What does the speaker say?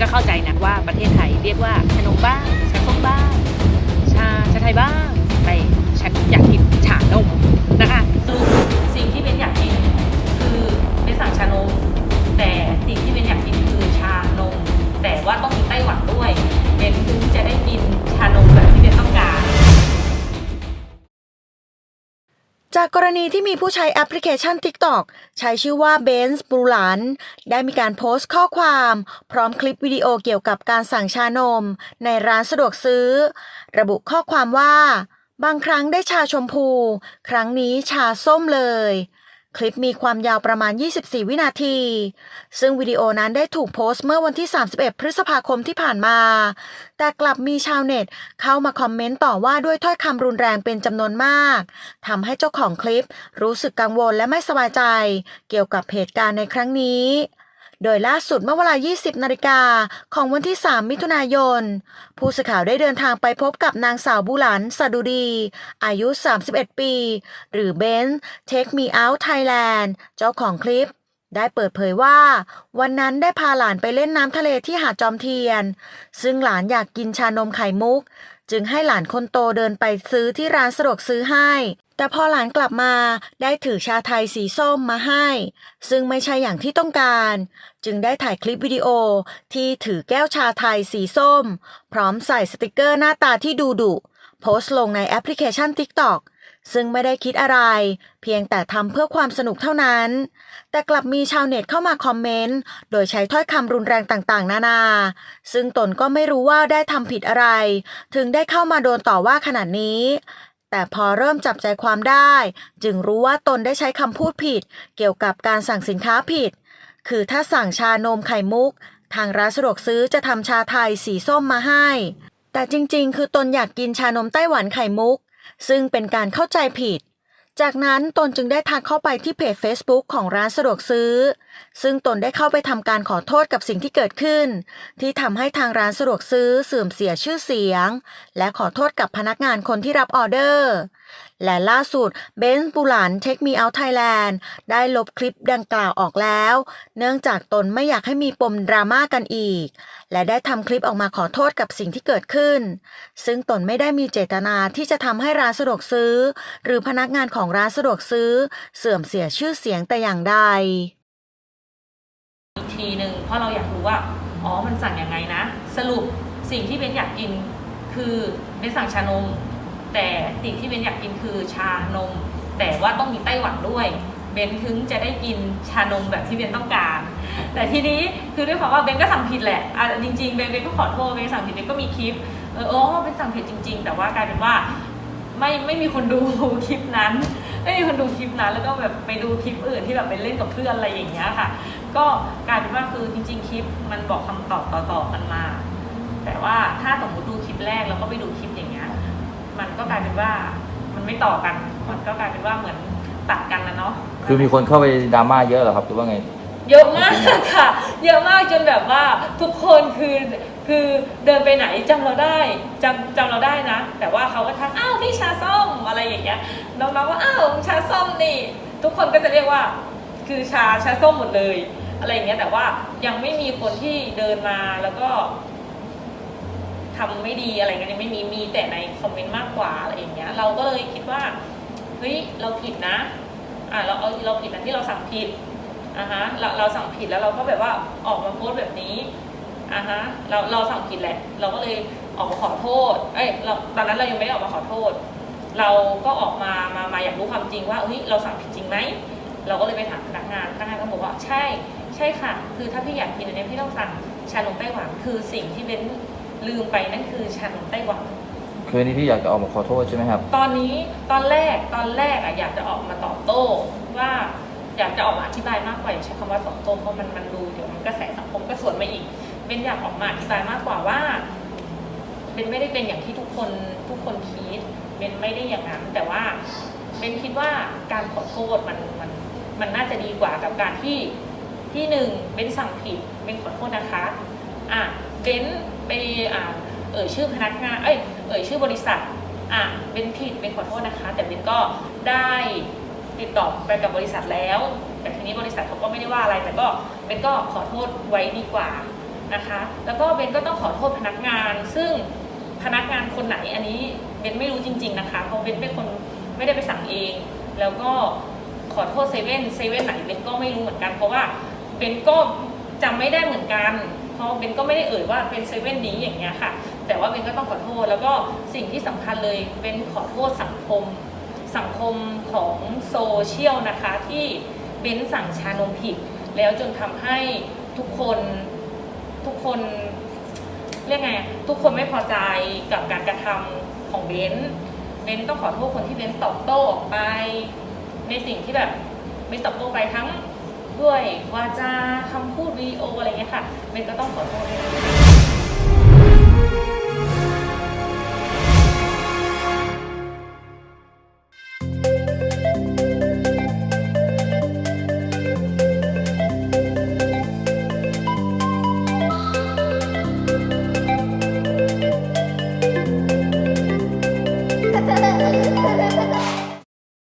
ก็เข้าใจนะว่าประเทศไทยเรียกว่าขนมบ้างชาส้มบ้าง ชาชาไทยบ้าง จากกรณีที่มีผู้ใช้แอปพลิเคชัน TikTok ใช้ชื่อว่าเบนส์บรูหลันได้มีการโพสต์ข้อความ พร้อมคลิปวิดีโอเกี่ยวกับการสั่งชานม ในร้านสะดวกซื้อ ระบุข้อความว่า บางครั้งได้ชาชมพู ครั้งนี้ชาส้มเลย คลิปมีความยาวประมาณ 24 วินาที ซึ่งวิดีโอนั้นได้ถูกโพสต์เมื่อวันที่ 31 พฤษภาคมที่ผ่านมา แต่กลับมีชาวเน็ตเข้ามาคอมเมนต์ต่อว่าด้วยถ้อยคำรุนแรงเป็นจำนวนมากทำให้เจ้าของคลิปรู้สึกกังวลและไม่สบายใจ เกี่ยวกับเหตุการณ์ในครั้งนี้ โดยล่าสุดเมื่อเวลา 20 นาฬิกาของวันที่ 3 มิถุนายน ผู้สื่อข่าวได้เดินทางไปพบกับนางสาวบุหลันสดุดี อายุ 31 ปี หรือเบน Take Me Out Thailand เจ้าของคลิป ได้เปิดเผยว่า วันนั้นได้พาหลานไปเล่นน้ำทะเลที่หาดจอมเทียน ซึ่งหลานอยากกินชานมไข่มุก จึงให้หลานคนโตเดินไปซื้อที่ร้านสะดวกซื้อให้ แต่พอหลานกลับมาได้ถือชาไทยสีส้มมาให้ ซึ่งไม่ใช่อย่างที่ต้องการ จึงได้ถ่ายคลิปวิดีโอที่ถือแก้วชาไทยสีส้ม พร้อมใส่สติกเกอร์หน้าตาที่ดูดุโพสต์ลงในแอปพลิเคชัน TikTok ซึ่งไม่ได้คิดอะไร เพียงแต่ทำเพื่อความสนุกเท่านั้น แต่กลับมีชาวเน็ตเข้ามาคอมเมนต์ โดยใช้ถ้อยคำรุนแรงต่างๆ นานา ซึ่งตนก็ไม่รู้ว่าได้ทำผิดอะไร ถึงได้เข้ามาโดนต่อว่าขนาดนี้ แต่พอเริ่มจับใจความได้ จึงรู้ว่าตนได้ใช้คำพูดผิด เกี่ยวกับการสั่งสินค้าผิด คือถ้าสั่งชานมไข่มุก ทางร้านสะดวกซื้อจะทำชาไทยสีส้มมาให้แต่จริงๆ คือตนอยากกินชานมไต้หวันไข่มุก ซึ่งเป็นการเข้าใจผิด จากนั้นตนจึงได้ทักเข้าไปที่เพจ Facebook ของร้านสะดวกซื้อ ซึ่งตนได้เข้าไปทำการขอโทษกับสิ่งที่เกิดขึ้น ที่ทำให้ทางร้านสะดวกซื้อเสื่อมเสียชื่อเสียง และขอโทษกับพนักงานคนที่รับออเดอร์ และล่าสุดเบนซ์ปูหลัน Take Me Out Thailand ได้ลบคลิปดังกล่าวออกแล้ว เนื่องจากตนไม่อยากให้มีปมดราม่ากันอีก และได้ทำคลิปออกมาขอโทษกับสิ่งที่เกิดขึ้น ซึ่งตนไม่ได้มีเจตนาที่จะทำให้ร้านสะดวกซื้อ หรือพนักงานของร้านสะดวกซื้อ เสื่อมเสียชื่อเสียงแต่อย่างใดอีกทีหนึ่งเพราะเราอยากรู้ว่าอ๋อมันสั่งยังไงนะ สรุปสิ่งที่เบนอยากกินคือเบนสั่งชานม แต่สิ่งที่เบนอยากกินคือชานม แต่ว่าต้องมีไต้หวันด้วย เบนถึงจะได้กินชานมแบบที่เบนต้องการ แต่ทีนี้คือด้วยความว่าเบนก็สั่งผิดแหละอะจริงๆเบนเบนก็ขอโทษเบนสั่งผิดเบนก็มีคลิปเอออ๋อเบนสั่งผิดจริง ๆ แต่ว่ากลายเป็นว่าไม่ไม่มีคนดูคลิปนั้น ไม่มีคนดูคลิปนั้น แล้วก็แบบไปดูคลิปอื่นที่แบบไปเล่นกับเพื่อนอะไรอย่างเงี้ยค่ะ ก็กลายเป็นว่าคือจริง ๆ คลิปมันบอกคำตอบต่อๆกันมา แต่ว่าถ้าสมมติดูคลิปแรกแล้วก็ไปดูคลิป มันก็กลายเป็นว่ามันไม่ต่อกัน มันก็กลายเป็นว่าเหมือนตัดกันนะเนาะ คือมีคนเข้าไปดราม่าเยอะเหรอครับหรือว่าไง เยอะมากค่ะ เยอะมากจนแบบว่าทุกคนคือคือเดินไปไหนจำเราได้จำจำเราได้นะ แต่ว่าเขาก็ทักอ้าวพี่ชาส้มอะไรอย่างเงี้ยน้องๆก็อ้าวชาส้มนี่ ทุกคนก็จะเรียกว่า คือชาชาส้มหมดเลย อะไรอย่างเงี้ยแต่ว่ายังไม่มีคนที่เดินมาแล้วก็ ทำไม่ดีอะไรเงี้ยยังไม่มีมีแต่ในคอมเมนต์มากกว่าอะไรอย่างเงี้ย เราก็เลยคิดว่าเฮ้ยเราผิดนะอ่าเราเอาเราผิดนะที่เราสั่งผิดอ่าฮะเราเราสั่งผิดแล้วเราก็แบบว่าออกมาโพสต์แบบนี้อ่าฮะเราเราสั่งผิดแหละ เราก็เลยออกมาขอโทษ เอ้ยเราตอนนั้นเรายังไม่ได้ออกมาขอโทษ เราก็ออกมามามาอยากรู้ความจริงว่าเฮ้ยเราสั่งผิดจริงไหมเราก็เลยไปถามพนักงานพนักงานก็บอกว่าใช่ใช่ค่ะ คือถ้าพี่อยากกินอันนี้พี่ต้องสั่งชานมไต้หวันคือสิ่งที่เบ้น ลืมไปนั่นคือชานมไต้หวัน คือนี่พี่อยากจะออกมาขอโทษใช่ไหมครับ ตอนนี้ตอนแรกตอนแรกอะอยากจะออกมาตอบโต้ว่าอยากจะออกมาอธิบายมากกว่าอย่าใช้คำว่าตอบโต้เพราะมันมันดูเดี๋ยวมันกระแสสังคมก็สวนมาอีก เป็นอยากออกมาอธิบายมากกว่าว่า เป็นไม่ได้เป็นอย่างที่ทุกคนทุกคนคิดเป็นไม่ได้อย่างนั้นแต่ว่าเป็นคิดว่าการขอโทษมันมันมันน่าจะดีกว่ากับการที่ที่หนึ่งเป็นสั่งผิดเป็นขอโทษนะคะอะ เป็นไปอ่าเอ่ยชื่อพนักงานเอ้ยเอ่ยชื่อบริษัทอะเป็นผิดเป็นขอโทษนะคะ แต่เป็นก็ได้ติดต่อไปกับบริษัทแล้ว แต่ทีนี้บริษัทเขาก็ไม่ได้ว่าอะไร แต่ก็เป็นก็ขอโทษไว้ดีกว่านะคะ แล้วก็เบนก็ต้องขอโทษพนักงาน ซึ่งพนักงานคนไหนอันนี้เบนไม่รู้จริง ๆนะคะ เพราะเบนเป็นคนไม่ได้ไปสั่งเอง แล้วก็ขอโทษเซเว่นเซเว่นไหนเบนก็ไม่รู้เหมือนกัน เพราะว่าเบนก็จำไม่ได้เหมือนกัน เพราะเบนก็ไม่ได้เอ่ยว่าเป็นเซเว่นนี้อย่างเงี้ยค่ะ แต่ว่าเบนก็ต้องขอโทษ แล้วก็สิ่งที่สำคัญเลยเบนขอโทษสังคม สังคมของโซเชียลนะคะที่เบนสั่งชานมผิด แล้วจนทำให้ทุกคนทุกคนเรียกไงทุกคนไม่พอใจกับการกระทำของเบนเบนต้องขอโทษคนที่เบนตอบโต้ออกไป ในสิ่งที่แบบเบนตอบโต้ไปทั้ง ด้วยวาจาคำพูดวีดีโออะไรเงี้ยค่ะเบนซ์ก็ต้องขอโทษด้วย